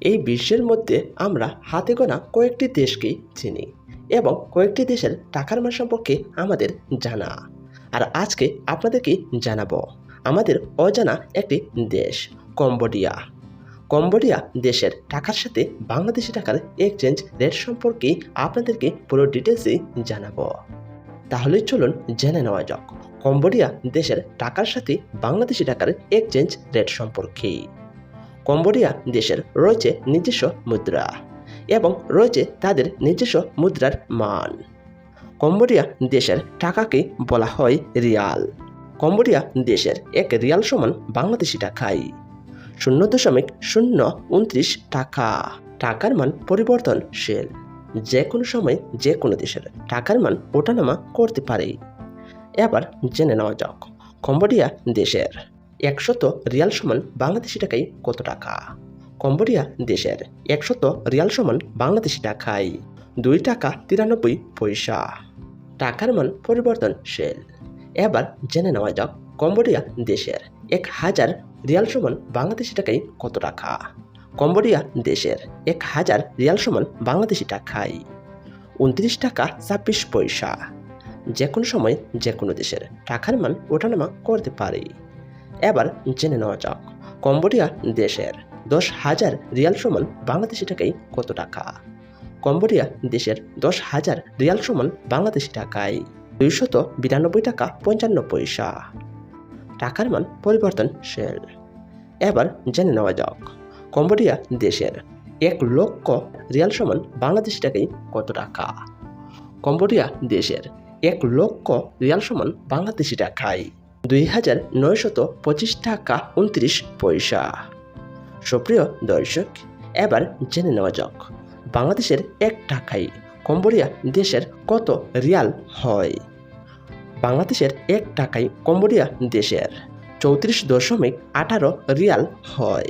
এই বিশ্বের মধ্যে আমরা হাতে গোনা কয়েকটি দেশকেই চিনি এবং কয়েকটি দেশের টাকার মান সম্পর্কে আমাদের জানা। আর আজকে আপনাদেরকে জানাব, আমাদের অজানা একটি দেশ, কম্বোডিয়া। কম্বোডিয়া দেশের টাকার সাথে বাংলাদেশি টাকার এক্সচেঞ্জ রেট সম্পর্কে আপনাদেরকে পুরো ডিটেলসই জানাব। তাহলে চলুন জেনে নেওয়া যাক, কম্বোডিয়া দেশের টাকার সাথে বাংলাদেশি টাকার এক্সচেঞ্জ রেট সম্পর্কে। কম্বোডিয়া দেশের রয়েছে নিজস্ব মুদ্রা এবং রয়েছে তাদের নিজস্ব মুদ্রার মান। কম্বোডিয়া দেশের টাকাকে বলা হয় রিয়াল। কম্বোডিয়া দেশের এক রিয়াল সমান বাংলাদেশি টাকায় শূন্য দশমিক শূন্য উনত্রিশ টাকা। টাকার মান পরিবর্তনশীল। যে কোনো সময় যে কোনো দেশের টাকার মান ওঠানামা করতে পারে। এবার জেনে নেওয়া যাক কম্বোডিয়া দেশের একশত রিয়াল সমান বাংলাদেশি টাকায় কত টাকা? কম্বোডিয়া দেশের একশত রিয়াল সমান বাংলাদেশি টাকায় দুই টাকা তিরানব্বই পয়সা। টাকার মান পরিবর্তনশীল। এবার জেনে নেওয়া যাক কম্বোডিয়া দেশের এক হাজার রিয়াল সমান বাংলাদেশি টাকায় কত টাকা? কম্বোডিয়া দেশের এক হাজার রিয়াল সমান বাংলাদেশি টাকায় উনত্রিশ টাকা ছাব্বিশ পয়সা। যে কোনো সময় যে কোনো দেশের টাকার মান ওঠানামা করতে পারে। এবার জেনে নেওয়া যাক। কম্বোডিয়া দেশের দশ হাজার রিয়াল সমান বাংলাদেশি টাকায় কত টাকা? কম্বোডিয়া দেশের দশ হাজার রিয়াল সমান বাংলাদেশি টাকায় দুইশত বিরানব্বই টাকা পঞ্চান্ন পয়সা। টাকার মান পরিবর্তনশীল। এবার জেনে নেওয়া যাক, কম্বোডিয়া দেশের এক লক্ষ রিয়াল সমান বাংলাদেশি টাকায় কত টাকা? কম্বোডিয়া দেশের এক লক্ষ রিয়াল সমান বাংলাদেশি টাকায়। দুই হাজার নয়শত পঁচিশ টাকা উনত্রিশ পয়সা। সুপ্রিয় দর্শক, এবার জেনে নেওয়া যাক, বাংলাদেশের এক টাকায় কম্বোডিয়া দেশের কত রিয়াল হয়? বাংলাদেশের এক টাকায় কম্বোডিয়া দেশের চৌত্রিশ দশমিক আঠারো রিয়াল হয়।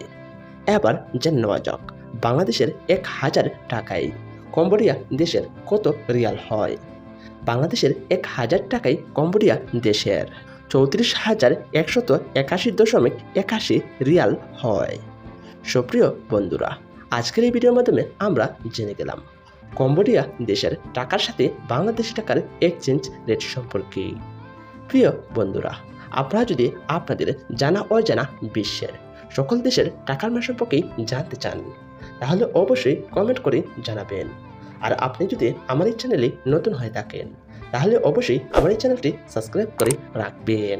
এবার জেনে নেওয়া যাক, বাংলাদেশের এক হাজার টাকায় কম্বোডিয়া দেশের কত রিয়াল হয়? বাংলাদেশের এক হাজার টাকায় কম্বোডিয়া দেশের চৌত্রিশ হাজার একশত একাশি দশমিক একাশি রিয়াল হয়। সুপ্রিয় বন্ধুরা, আজকের এই ভিডিওর মাধ্যমে আমরা জেনে গেলাম, কম্বোডিয়া দেশের টাকার সাথে বাংলাদেশি টাকার এক্সচেঞ্জ রেট সম্পর্কে। প্রিয় বন্ধুরা, আপনারা যদি আপনাদের জানা অজানা বিশ্বের সকল দেশের টাকার মান সম্পর্কে জানতে চান, তাহলে অবশ্যই কমেন্ট করে জানাবেন। আর আপনি যদি আমার এই চ্যানেলে নতুন হয়ে থাকেন তাহলে অবশ্যই আমার এই চ্যানেলটি সাবস্ক্রাইব করে রাখবেন।